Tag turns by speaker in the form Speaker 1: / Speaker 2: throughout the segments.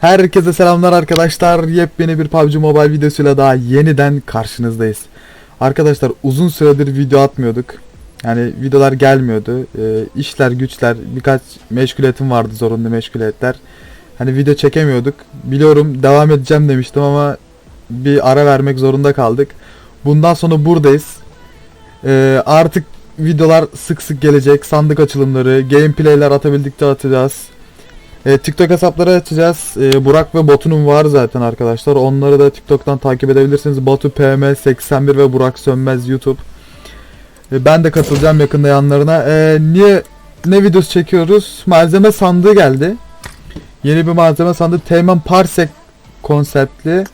Speaker 1: Herkese selamlar arkadaşlar. Yepyeni bir PUBG Mobile videosuyla daha yeniden karşınızdayız. Arkadaşlar uzun süredir video atmıyorduk. Yani videolar gelmiyordu. Ee, işler güçler birkaç meşguliyetim vardı zorunlu meşguliyetler. Hani video çekemiyorduk. Biliyorum devam edeceğim demiştim ama bir ara vermek zorunda kaldık. Bundan sonra buradayız. Ee, artık videolar sık sık gelecek. Sandık açılımları, gameplayler atabildikçe atacağız. E, TikTok hesapları açacağız. E, Burak ve Batu'nun var zaten arkadaşlar. Onları da TikTok'tan takip edebilirsiniz. Batu PM81 ve Burak Sönmez YouTube. E, ben de katılacağım yakında yanlarına. E, niye ne videosu çekiyoruz? Malzeme sandığı geldi. Yeni bir malzeme sandığı Teğmen Parsek konseptli.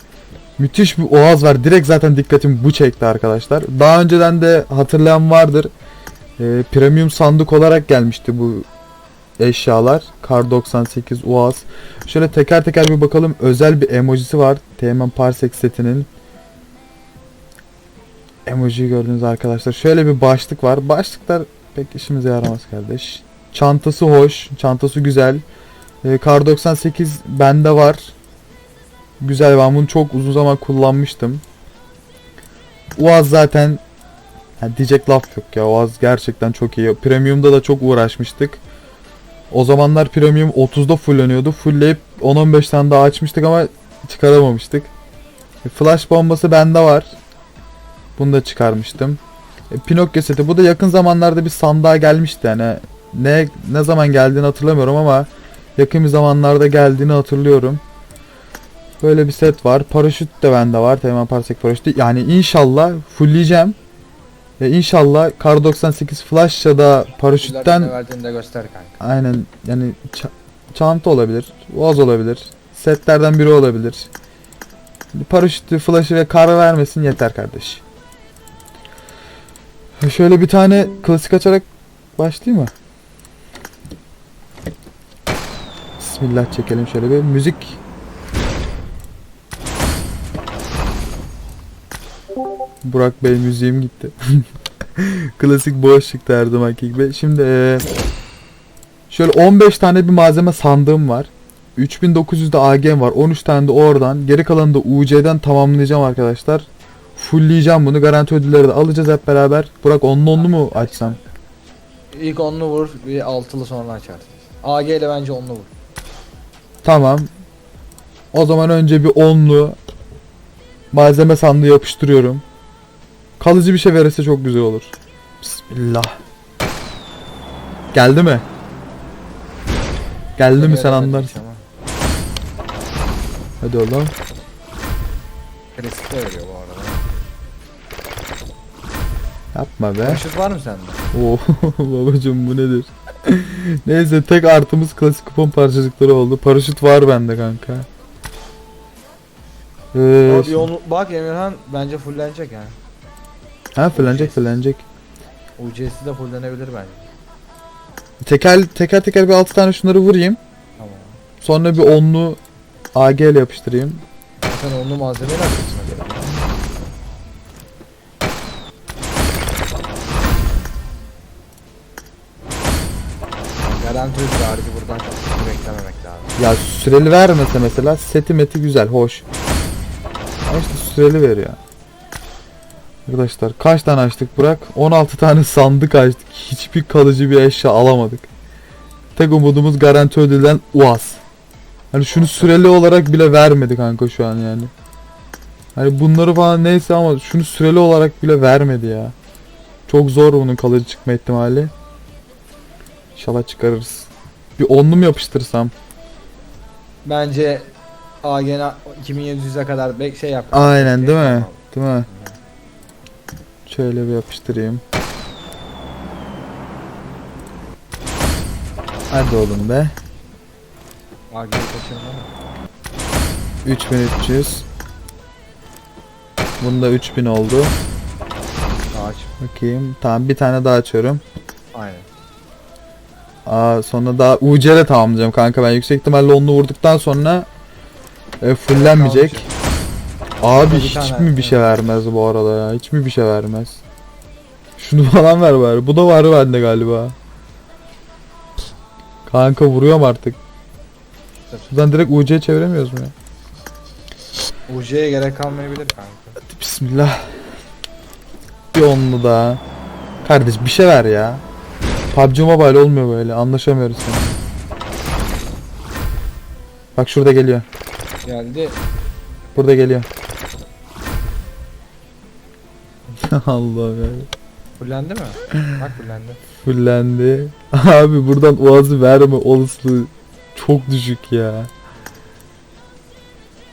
Speaker 1: Müthiş bir oğaz var. Direkt zaten dikkatimi bu çekti arkadaşlar. Daha önceden de hatırlayan vardır. E, premium sandık olarak gelmişti bu eşyalar. Kar 98 UAZ. Şöyle teker teker bir bakalım. Özel bir emojisi var. Teğmen Parsec setinin. Emojiyi gördünüz arkadaşlar. Şöyle bir başlık var. Başlıklar pek işimize yaramaz kardeş. Çantası hoş. Çantası güzel. Ee, Kar 98 bende var. Güzel ben bunu çok uzun zaman kullanmıştım. UAZ zaten yani diyecek laf yok ya. UAZ gerçekten çok iyi. Premium'da da çok uğraşmıştık. O zamanlar premium 30'da fullleniyordu. Fullleyip 10-15 tane daha açmıştık ama çıkaramamıştık. E, Flash bombası bende var. Bunu da çıkarmıştım. E, Pinokyo seti. Bu da yakın zamanlarda bir sandığa gelmişti yani. Ne ne zaman geldiğini hatırlamıyorum ama yakın bir zamanlarda geldiğini hatırlıyorum. Böyle bir set var. Paraşüt de bende var. Teğmen Parsek paraşütü. Yani inşallah fullleyeceğim. E, inşallah Kar 98 Flash ya da paraşütten
Speaker 2: göster kanka.
Speaker 1: Aynen yani ça- çanta olabilir, boğaz olabilir, setlerden biri olabilir. Paraşütü, flash'ı ve kar vermesin yeter kardeş. Şöyle bir tane klasik açarak başlayayım mı? Bismillah çekelim şöyle bir müzik. Burak Bey müziğim gitti. Klasik boş çıktı her zamanki gibi. Şimdi eee Şöyle 15 tane bir malzeme sandığım var. 3900'de AG'm var. 13 tane de oradan. Geri kalanını da UC'den tamamlayacağım arkadaşlar. Fullleyeceğim bunu. Garanti ödülleri de alacağız hep beraber. Burak onlu onlu mu açsam?
Speaker 2: İlk onlu vur, bir altılı sonra açarsın. AG ile bence onlu vur.
Speaker 1: Tamam. O zaman önce bir onlu malzeme sandığı yapıştırıyorum. Kalıcı bir şey verirse çok güzel olur. Bismillah. Geldi mi? Geldi mi sen anlarsın. Hadi oğlum.
Speaker 2: Klasik de veriyor bu arada.
Speaker 1: Yapma be.
Speaker 2: Paraşüt var mı sende?
Speaker 1: Oo babacım bu nedir? Neyse tek artımız klasik kupon parçacıkları oldu. Paraşüt var bende kanka. Ee,
Speaker 2: Abi onu, bak Emirhan bence fullenecek yani.
Speaker 1: Ha fırlanacak fırlanacak.
Speaker 2: UC'si de fullenebilir bence.
Speaker 1: Teker teker teker bir 6 tane şunları vurayım.
Speaker 2: Tamam.
Speaker 1: Sonra bir onlu AG ile yapıştırayım.
Speaker 2: Sen onlu malzemeyi nasıl? Garanti ödülü harici buradan çok beklememek lazım.
Speaker 1: Ya süreli vermese mesela seti meti güzel hoş. Ama işte süreli veriyor. Arkadaşlar kaç tane açtık Burak? 16 tane sandık açtık. Hiçbir kalıcı bir eşya alamadık. Tek umudumuz garanti ödülden UAS. Hani şunu süreli olarak bile vermedi kanka şu an yani. Hani bunları falan neyse ama şunu süreli olarak bile vermedi ya. Çok zor bunun kalıcı çıkma ihtimali. İnşallah çıkarırız. Bir onlu mu yapıştırsam?
Speaker 2: Bence AGN 2700'e kadar bek şey yap.
Speaker 1: Aynen değil mi? Değil mi? Şöyle bir yapıştırayım. Hadi oğlum be.
Speaker 2: AGN kaçırma.
Speaker 1: 3300. Bunda 3000 oldu.
Speaker 2: Ağaç.
Speaker 1: Bakayım. Tamam bir tane daha açıyorum.
Speaker 2: Aynen.
Speaker 1: Aa sonra daha UC'le tamamlayacağım kanka ben yüksek ihtimalle onu vurduktan sonra e, fullenmeyecek. Abi hiç
Speaker 2: tane,
Speaker 1: mi bir şey vermez bu arada ya? Hiç mi bir şey vermez? Şunu falan ver bari. Bu da var bende galiba. Kanka vuruyorum artık. Buradan direkt UC'ye çeviremiyoruz mu ya?
Speaker 2: UC'ye gerek kalmayabilir kanka.
Speaker 1: Hadi bismillah. Bir onlu daha. Kardeş bir şey ver ya. PUBG Mobile olmuyor böyle. Anlaşamıyoruz seninle. Bak şurada geliyor.
Speaker 2: Geldi.
Speaker 1: Burada geliyor. Allah ya.
Speaker 2: Fullendi mi? Bak fullendi.
Speaker 1: Fullendi. Abi buradan oğazı verme olasılığı çok düşük ya.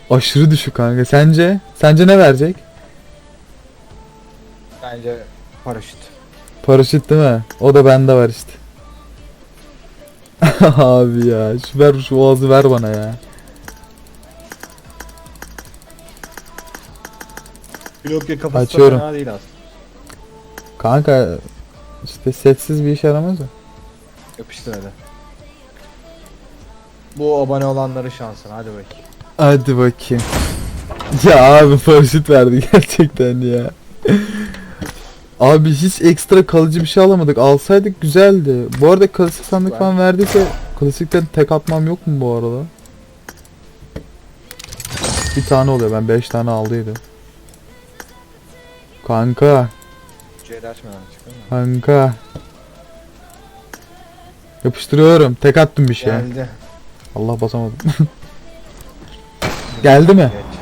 Speaker 1: Aşırı düşük kanka. Sence? Sence ne verecek?
Speaker 2: Bence paraşüt.
Speaker 1: Paraşüt değil mi? O da bende var işte. Abi ya şu ver şu oğazı ver bana ya.
Speaker 2: Blokya kafası
Speaker 1: Açıyorum.
Speaker 2: fena değil aslında.
Speaker 1: Kanka işte setsiz bir işe yaramaz o.
Speaker 2: Yapıştır hadi. Bu abone olanların şansına hadi bakayım.
Speaker 1: Hadi bakayım. Ya abi paraşüt verdi gerçekten ya. Abi hiç ekstra kalıcı bir şey alamadık. Alsaydık güzeldi. Bu arada klasik sandık falan verdiyse klasikten tek atmam yok mu bu arada? Bir tane oluyor. Ben 5 tane aldıydım. Kanka,
Speaker 2: C'de açmadan çıkıyor mu?
Speaker 1: kanka. Yapıştırıyorum. Tek attım bir şey.
Speaker 2: Geldi.
Speaker 1: Allah basamadım. Geldi mi?
Speaker 2: Geç.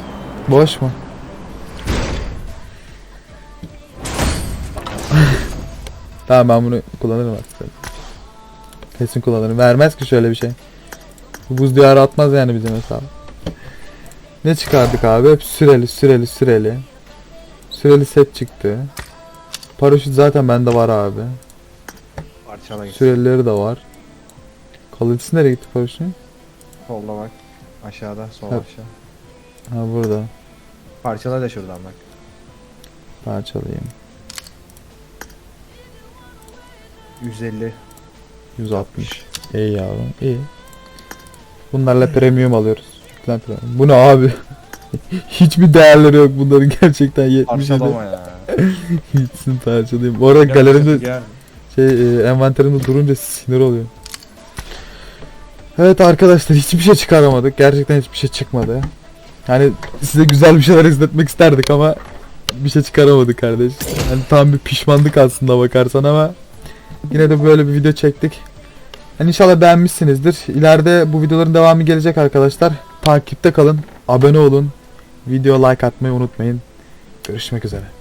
Speaker 1: Boş mu? tamam ben bunu kullanırım artık. Kesin kullanırım. Vermez ki şöyle bir şey. Bu buz diyarı atmaz yani bizim hesabı. Ne çıkardık abi? Hep süreli süreli süreli. Süreli set çıktı. Paraşüt zaten bende var abi.
Speaker 2: Parçala git.
Speaker 1: Sürelileri de var. Kalıcısı nereye gitti paraşütün?
Speaker 2: Solda bak. Aşağıda sol
Speaker 1: Yap.
Speaker 2: aşağı.
Speaker 1: Ha burada.
Speaker 2: Parçala da şuradan bak.
Speaker 1: Parçalayayım.
Speaker 2: 150.
Speaker 1: 160. İyi yavrum iyi. Bunlarla premium alıyoruz. Premium. Bu ne abi? Hiçbir değerleri yok bunların gerçekten 77.
Speaker 2: Parçalama ya.
Speaker 1: Gitsin parçalayayım. Bu arada galerimde
Speaker 2: Gel.
Speaker 1: şey e, envanterimde durunca sinir oluyor. Evet arkadaşlar hiçbir şey çıkaramadık. Gerçekten hiçbir şey çıkmadı. Yani size güzel bir şeyler izletmek isterdik ama bir şey çıkaramadık kardeş. Yani tam bir pişmanlık aslında bakarsan ama yine de böyle bir video çektik. Yani inşallah beğenmişsinizdir. İleride bu videoların devamı gelecek arkadaşlar. Takipte kalın, abone olun, video like atmayı unutmayın. Görüşmek üzere.